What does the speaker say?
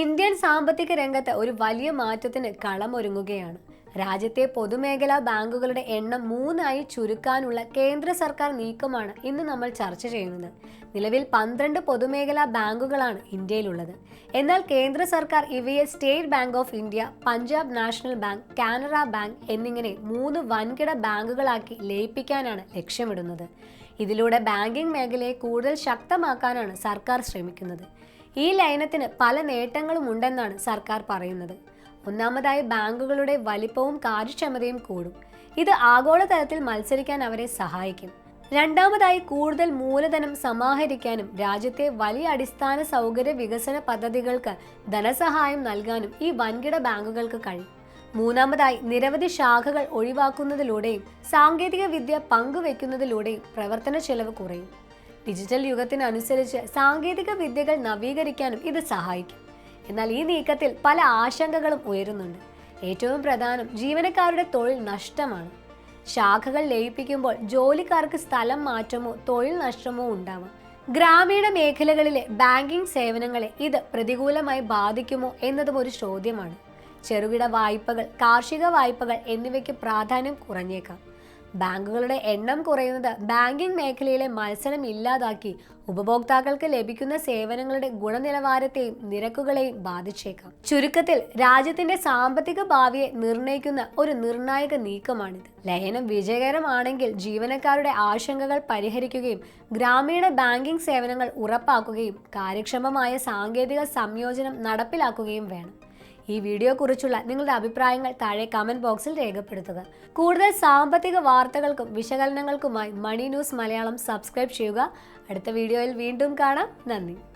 Indian സാമ്പത്തിക രംഗത്ത് ഒരു വലിയ മാറ്റത്തിന് കളമൊരുങ്ങുകയാണ്. രാജ്യത്തെ പൊതുമേഖലാ ബാങ്കുകളുടെ എണ്ണം മൂന്നായി ചുരുക്കാനുള്ള കേന്ദ്ര സർക്കാർ നീക്കമാണ് ഇന്ന് നമ്മൾ ചർച്ച ചെയ്യുന്നത്. നിലവിൽ പന്ത്രണ്ട് പൊതുമേഖലാ ബാങ്കുകളാണ് ഇന്ത്യയിലുള്ളത്. എന്നാൽ കേന്ദ്ര സർക്കാർ ഇവയെ state bank of India Punjab national bank Canara bank എന്നിങ്ങനെ മൂന്ന് വൻകിട ബാങ്കുകളാക്കി ലയിപ്പിക്കാനാണ് ലക്ഷ്യമിടുന്നത്. ഇതിലൂടെ ബാങ്കിംഗ് മേഖലയെ കൂടുതൽ ശക്തമാക്കാനാണ് സർക്കാർ ശ്രമിക്കുന്നത്. ഈ ലയനത്തിന് പല നേട്ടങ്ങളും ഉണ്ടെന്നാണ് സർക്കാർ പറയുന്നത്. ഒന്നാമതായി ബാങ്കുകളുടെ വലിപ്പവും കാര്യക്ഷമതയും കൂടും. ഇത് ആഗോളതലത്തിൽ മത്സരിക്കാൻ അവരെ സഹായിക്കും. രണ്ടാമതായി കൂടുതൽ മൂലധനം സമാഹരിക്കാനും രാജ്യത്തെ വലിയ അടിസ്ഥാന സൗകര്യ വികസന പദ്ധതികൾക്ക് ധനസഹായം നൽകാനും ഈ വൻകിട ബാങ്കുകൾക്ക് കഴിയും. മൂന്നാമതായി നിരവധി ശാഖകൾ ഒഴിവാക്കുന്നതിലൂടെയും സാങ്കേതിക വിദ്യ പങ്കുവെക്കുന്നതിലൂടെയും പ്രവർത്തന ചെലവ് കുറയും. ഡിജിറ്റൽ യുഗത്തിനനുസരിച്ച് സാങ്കേതിക വിദ്യകൾ നവീകരിക്കാനും ഇത് സഹായിക്കും. എന്നാൽ ഈ നീക്കത്തിൽ പല ആശങ്കകളും ഉയരുന്നുണ്ട്. ഏറ്റവും പ്രധാനം ജീവനക്കാരുടെ തൊഴിൽ നഷ്ടമാണ്. ശാഖകൾ ലയിപ്പിക്കുമ്പോൾ ജോലിക്കാർക്ക് സ്ഥലം മാറ്റമോ തൊഴിൽ നഷ്ടമോ ഉണ്ടാവാം. ഗ്രാമീണ മേഖലകളിലെ ബാങ്കിംഗ് സേവനങ്ങളെ ഇത് പ്രതികൂലമായി ബാധിക്കുമോ എന്നതും ഒരു ചോദ്യമാണ്. ചെറുകിട വായ്പകൾ കാർഷിക വായ്പകൾ എന്നിവയ്ക്ക് പ്രാധാന്യം കുറഞ്ഞേക്കാം. ബാങ്കുകളുടെ എണ്ണം കുറയുന്നത് ബാങ്കിംഗ് മേഖലയിലെ മത്സരം ഇല്ലാതാക്കി ഉപഭോക്താക്കൾക്ക് ലഭിക്കുന്ന സേവനങ്ങളുടെ ഗുണനിലവാരത്തെയും നിരക്കുകളെയും ബാധിച്ചേക്കാം. ചുരുക്കത്തിൽ രാജ്യത്തിന്റെ സാമ്പത്തിക ഭാവിയെ നിർണയിക്കുന്ന ഒരു നിർണായക നീക്കമാണിത്. ലയനം വിജയകരമാണെങ്കിൽ ജീവനക്കാരുടെ ആശങ്കകൾ പരിഹരിക്കുകയും ഗ്രാമീണ ബാങ്കിംഗ് സേവനങ്ങൾ ഉറപ്പാക്കുകയും കാര്യക്ഷമമായ സാങ്കേതിക സംയോജനം നടപ്പിലാക്കുകയും വേണം. ഈ വീഡിയോ കുറിച്ചുള്ള നിങ്ങളുടെ അഭിപ്രായങ്ങൾ താഴെ കമന്റ് ബോക്സിൽ രേഖപ്പെടുത്തുക. കൂടുതൽ സാമ്പത്തിക വാർത്തകൾക്കും വിശകലനങ്ങൾക്കുമായി മണി ന്യൂസ് മലയാളം സബ്സ്ക്രൈബ് ചെയ്യുക. അടുത്ത വീഡിയോയിൽ വീണ്ടും കാണാം. നന്ദി.